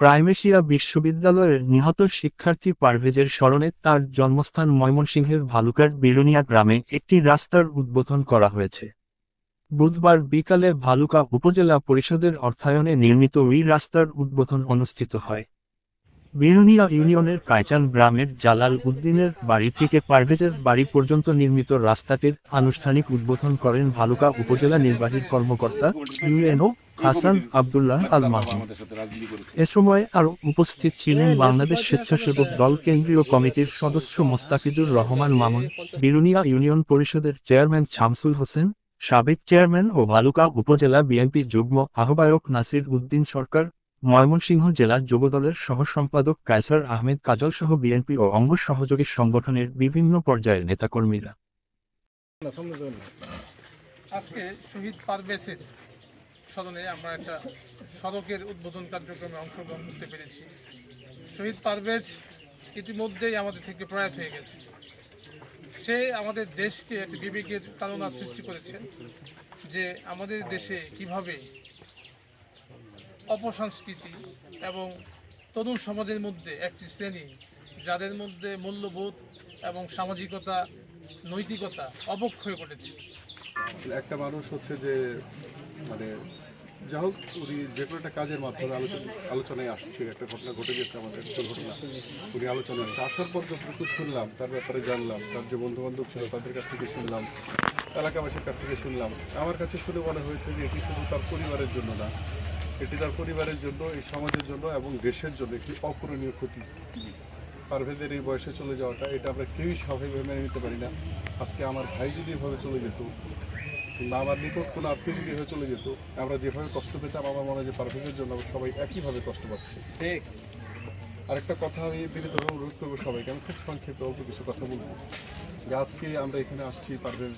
প্রাইমেশিয়া বিশ্ববিদ্যালয়ের নিহত শিক্ষার্থী পারভেজের স্মরণে তার জন্মস্থান ময়মনসিংহের ভালুকার বিরুনিয়া গ্রামে একটি রাস্তার উদ্বোধন করা হয়েছে। বুধবার বিকালে ভালুকা উপজেলা পরিষদের অর্থায়নে নির্মিত ওই রাস্তার উদ্বোধন অনুষ্ঠিত হয়। বিরুনিয়া ইউনিয়নের কাইচান গ্রামের জালাল উদ্দিনের বাড়ি থেকে পারভেজের বাড়ি পর্যন্ত নির্মিত রাস্তাটির আনুষ্ঠানিক উদ্বোধন করেন ভালুকা উপজেলা নির্বাহী কর্মকর্তা ইউএনও হাসান আবদুল্লাহ আল মাহমুদ এ সময় আরও উপস্থিত ছিলেন বাংলাদেশ স্বেচ্ছাসেবক দল কেন্দ্রীয় কমিটির সদস্য মোস্তাফিজুর রহমান মামুন বিরুনিয়া ইউনিয়ন পরিষদের চেয়ারম্যান শামসুল হোসেন সাবেক চেয়ারম্যান ও ভালুকা উপজেলা বিএনপি যুগ্ম আহ্বায়ক নাসির উদ্দিন সরকার ময়মনসিংহ জেলা যুবদলের সহ সম্পাদক কায়সার আহমেদ কাজল সহ বিএনপি ও অঙ্গ সহযোগী সংগঠনের বিভিন্ন পর্যায়ের নেতাকর্মীরা। আজকে শহীদ পারভেজের স্মরণে আমরা একটা সড়কের উদ্বোধন কার্যক্রমে অংশগ্রহণ করতে পেরেছি। শহীদ পারভেজ ইতিমধ্যেই আমাদের থেকে প্রয়াত হয়ে গেছে। সে আমাদের দেশকে একটি বিবেকের তাড়না সৃষ্টি করেছে যে আমাদের দেশে কীভাবে অপসংস্কৃতি এবং তরুণ সমাজের মধ্যে একটি শ্রেণি, যাদের মধ্যে মূল্যবোধ এবং সামাজিকতা, নৈতিকতা অবক্ষয় ঘটেছে। একটা মানুষ হচ্ছে যে মানে যা হোক, উনি যে কোনো একটা কাজের মাধ্যমে আলোচনা, আলোচনায় আসছে, একটা ঘটনা ঘটে গেছে আমাদের দুর্ঘটনা উনি আলোচনা আসছে আসার পর যতটুকু শুনলাম, তার ব্যাপারে জানলাম, তার যে বন্ধু বান্ধব ছিল তাদের কাছ থেকে শুনলাম, এলাকাবাসীর কাছ থেকে শুনলাম। আমার কাছে শুনে মনে হয়েছে যে এটি শুধু তার পরিবারের জন্য না, এটি তার পরিবারের জন্য, এই সমাজের জন্য এবং দেশের জন্য একটি অপূরণীয় ক্ষতি। পারভেদের এই বয়সে চলে যাওয়াটা, এটা আমরা কেউই স্বাভাবিকভাবে মেনে নিতে পারি না। আজকে আমার ভাই যদি এভাবে চলে যেত কিংবা আমার নিকট কোনো আত্মীয় যদি হয়ে চলে যেত আমরা যেভাবে কষ্ট পেতাম আমার মনে হয় যে পারফেক্টের জন্য আমরা সবাই একইভাবে কষ্ট পাচ্ছি। আরেকটা কথা আমি বিনীতভাবে অনুরোধ করব সবাইকে আমি খুব সংক্ষেপে অল্প কিছু কথা বলব। যে আজকে আমরা এখানে আসছি পারভেজ